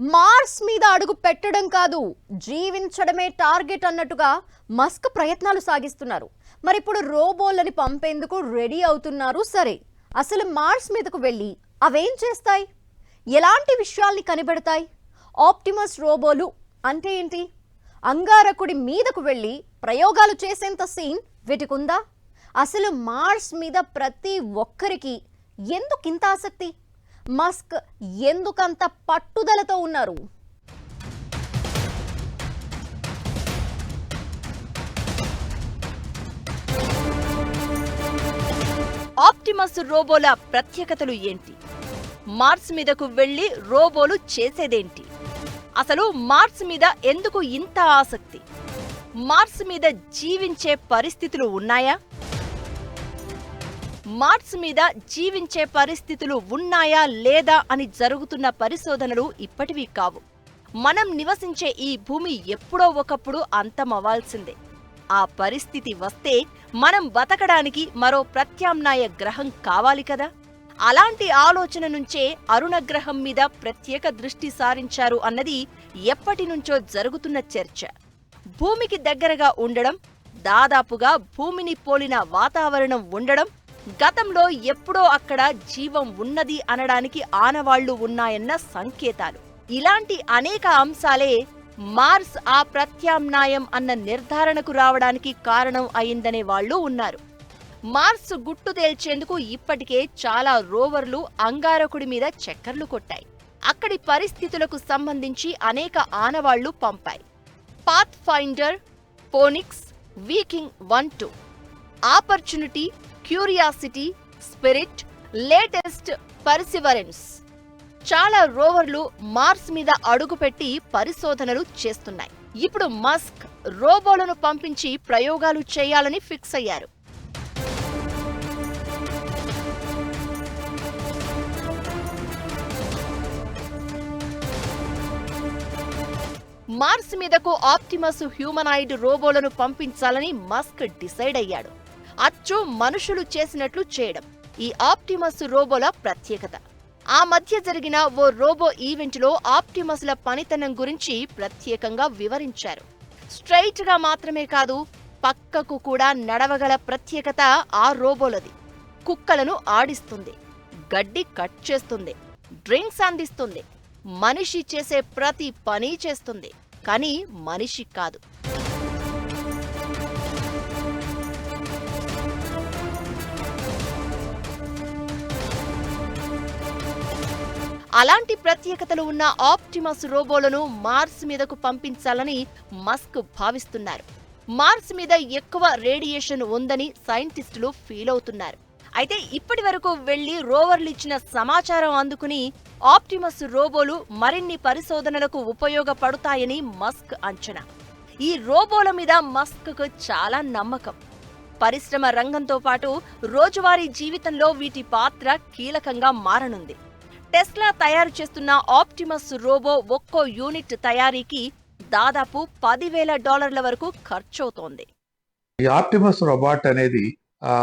Mars మీద అడుగు పెట్టడం కాదు జీవించడమే టార్గెట్ అన్నట్టుగా మస్క్ ప్రయత్నాలు సాగిస్తున్నారు. మరి ఇప్పుడు రోబోలని పంపేందుకు రెడీ అవుతున్నారు సరే. అసలు మార్స్ మీదకు వెళ్ళి అవేం చేస్తాయి? ఎలాంటి విషయాల్ని కనిపెడతాయి? ఆప్టిమస్ రోబోలు అంటే ఏంటి? అంగారకుడి మీదకు వెళ్ళి ప్రయోగాలు చేసేంత సీన్ వీటికుందా? అసలు మార్స్ మీద ప్రతి ఒక్కరికి ఎందుకింత ఆసక్తి? మస్క్ ఎందుకంత పట్టుదలతో ఉన్నారు? ఆప్టిమస్ రోబోల ప్రత్యేకతలు ఏంటి? మార్స్ మీదకు వెళ్ళి రోబోలు చేసేదేంటి? అసలు మార్స్ మీద ఎందుకు ఇంత ఆసక్తి? మార్స్ మీద జీవించే పరిస్థితులు ఉన్నాయా? మార్స్ మీద జీవించే పరిస్థితులు ఉన్నాయా లేదా అని జరుగుతున్న పరిశోధనలు ఇప్పటివి కావు. మనం నివసించే ఈ భూమి ఎప్పుడో ఒకప్పుడు అంతమవ్వాల్సిందే. ఆ పరిస్థితి వస్తే మనం బతకడానికి మరో ప్రత్యామ్నాయ గ్రహం కావాలి కదా? అలాంటి ఆలోచన నుంచే అరుణ గ్రహం మీద ప్రత్యేక దృష్టి సారించారు అన్నది ఎప్పటి నుంచో జరుగుతున్న చర్చ. భూమికి దగ్గరగా ఉండడం దాదాపుగా భూమిని పోలిన వాతావరణం ఉండడం గతంలో ఎప్పుడో అక్కడ జీవం ఉన్నది అనడానికి ఆనవాళ్ళు ఉన్నాయన్న సంకేతాలు. ఇలాంటి అనేక అంశాలే మార్స్ ఆ ప్రత్యామ్నాయం అన్న నిర్ధారణకు రావడానికి కారణం అయిందనే వాళ్ళు ఉన్నారు. మార్స్ గుట్టు తేల్చేందుకు ఇప్పటికే చాలా రోవర్లు అంగారకుడి మీద చక్కర్లు కొట్టాయి. అక్కడి పరిస్థితులకు సంబంధించి అనేక ఆనవాళ్ళు పంపాయి. Pathfinder Phoenix Viking one two. Opportunity Curiosity Spirit latest Perseverance. చాలా రోవర్లు మార్స్ మీద అడుగుపెట్టి పరిశోధనలు చేస్తున్నాయి. ఇప్పుడు మస్క్ రోబోలను పంపించి ప్రయోగాలు చేయాలని ఫిక్స్ అయ్యారు. మార్స్ మీదకు ఆప్టిమస్ హ్యూమనాయిడ్ రోబోలను పంపించాలని మస్క్ డిసైడ్ అయ్యాడు. అచ్చు మనుషులు చేసినట్లు చేయడం. ఈ ఆప్టిమస్ రోబోల ప్రత్యేకత. ఆ మధ్య జరిగిన ఓ రోబో ఈవెంట్లో ఆప్టిమస్ల పనితనం గురించి ప్రత్యేకంగా వివరించారు. స్ట్రైట్గా మాత్రమే కాదు పక్కకు కూడా నడవగల ప్రత్యేకత ఆ రోబోలది. కుక్కలను ఆడిస్తుంది గడ్డి కట్ చేస్తుంది డ్రింక్స్ అందిస్తుంది మనిషి చేసే ప్రతి పని చేస్తుంది కానీ మనిషి కాదు. అలాంటి ప్రత్యేకతలు ఉన్న ఆప్టిమస్ రోబోలను మార్స్ మీదకు పంపించాలని మస్క్ భావిస్తున్నారు. మార్స్ మీద ఎక్కువ రేడియేషన్ ఉందని సైంటిస్టులు ఫీల్ అవుతున్నారు. అయితే ఇప్పటి వరకు వెళ్ళి రోవర్లు ఇచ్చిన సమాచారం అందుకుని ఆప్టిమస్ రోబోలు మరిన్ని పరిశోధనలకు ఉపయోగపడతాయని మస్క్ అంచనా. ఈ రోబోల మీద మస్క్కు చాలా నమ్మకం. పరిశ్రమ రంగంతో పాటు రోజువారీ జీవితంలో వీటి పాత్ర కీలకంగా మారనుంది. టెస్లా తయారు చేస్తున్న ఆప్టిమస్ రోబో ఒక్కో యూనిట్ తయారీకి దాదాపు పదివేల డాలర్ల వరకు ఖర్చవుతోంది. ఈ ఆప్టిమస్ రోబోట్ అనేది ఆ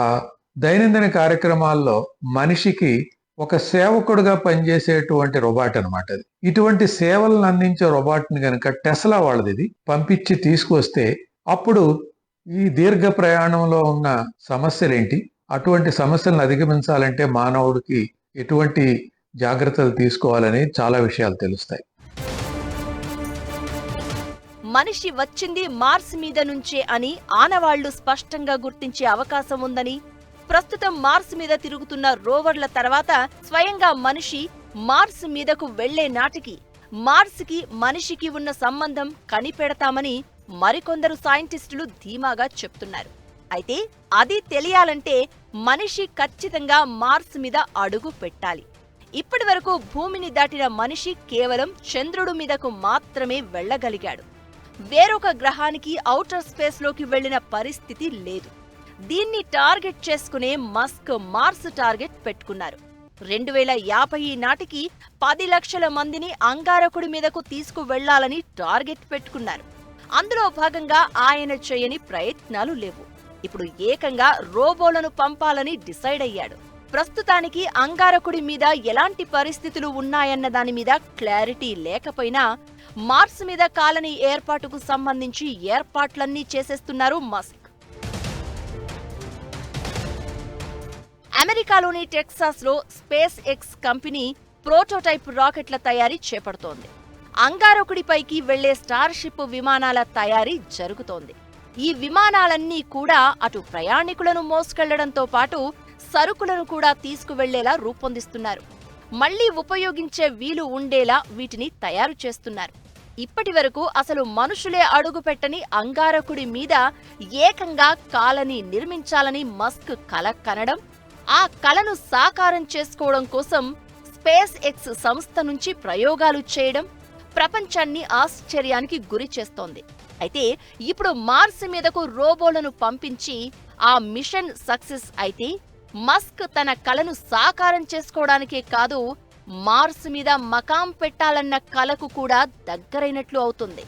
దైనందిన కార్యక్రమాల్లో మనిషికి ఒక సేవకుడుగా పనిచేసేటువంటి రోబాట్ అనమాట అది. ఇటువంటి సేవలను అందించే రోబాట్ని కనుక టెస్లా వాళ్ళది ఇది. పంపించి తీసుకొస్తే అప్పుడు ఈ దీర్ఘ ప్రయాణంలో ఉన్న సమస్యలేంటి? అటువంటి సమస్యలను అధిగమించాలంటే మానవుడికి ఎటువంటి జాగ్రత్తలు తీసుకోవాలని చాలా విషయాలు తెలుస్తాయి. మనిషి వచ్చింది మార్స్ మీద నుంచే అని ఆనవాళ్ళు స్పష్టంగా గుర్తించే అవకాశం ఉందని ప్రస్తుతం మార్స్ మీద తిరుగుతున్న రోవర్ల తర్వాత స్వయంగా మనిషి మార్స్ మీదకు వెళ్ళే నాటికి మార్స్కి మనిషికి ఉన్న సంబంధం కనిపెడతామని మరికొందరు సైంటిస్టులు ధీమాగా చెప్తున్నారు. అయితే అది తెలియాలంటే మనిషి ఖచ్చితంగా మార్స్ మీద అడుగు పెట్టాలి. ఇప్పటి వరకు భూమిని దాటిన మనిషి కేవలం చంద్రుడు మీదకు మాత్రమే వెళ్ళగలిగాడు. వేరొక గ్రహానికి ఔటర్ స్పేస్లోకి వెళ్ళిన పరిస్థితి లేదు. దీన్ని టార్గెట్ చేసుకునే మస్క్ మార్స్ టార్గెట్ పెట్టుకున్నారు. రెండు వేల యాభై నాటికి పది లక్షల మందిని అంగారకుడి మీదకు తీసుకువెళ్ళాలని టార్గెట్ పెట్టుకున్నారు. అందులో భాగంగా ఆయన చేయని ప్రయత్నాలు లేవు. ఇప్పుడు ఏకంగా రోబోలను పంపాలని డిసైడ్ అయ్యాడు. ప్రస్తుతానికి అంగారకుడి మీద ఎలాంటి పరిస్థితులు ఉన్నాయన్న దాని మీద క్లారిటీ లేకపోయినా మార్స్ మీద కాలనీ ఏర్పాటుకు సంబంధించి ఏర్పాట్లన్నీ చేసేస్తున్నారు మస్క్. అమెరికాలోని టెక్సాస్లో స్పేస్ ఎక్స్ కంపెనీ ప్రోటోటైప్ రాకెట్ల తయారీ చేపడుతోంది. అంగారకుడిపైకి వెళ్ళే స్టార్షిప్ విమానాల తయారీ జరుగుతోంది. ఈ విమానాలన్నీ కూడా అటు ప్రయాణికులను మోసుకెళ్ళడంతో పాటు సరుకులను కూడా తీసుకువెళ్ళేలా రూపొందిస్తున్నారు. మళ్ళీ ఉపయోగించే వీలు ఉండేలా వీటిని తయారు చేస్తున్నారు. ఇప్పటి వరకు అసలు మనుషులే అడుగుపెట్టని అంగారకుడి మీద ఏకంగా కాలనీ నిర్మించాలని మస్క్ కల కనడం ఆ కలను సాకారం చేసుకోవడం కోసం స్పేస్ ఎక్స్ సంస్థ నుంచి ప్రయోగాలు చేయడం ప్రపంచాన్ని ఆశ్చర్యానికి గురి చేస్తోంది. అయితే ఇప్పుడు మార్స్ మీదకు రోబోలను పంపించి ఆ మిషన్ సక్సెస్ అయితే మస్క్ తన కలను సాకారం చేసుకోవడానికే కాదు మార్స్ మీద మకాం పెట్టాలన్న కలకు కూడా దగ్గరైనట్లు అవుతుంది.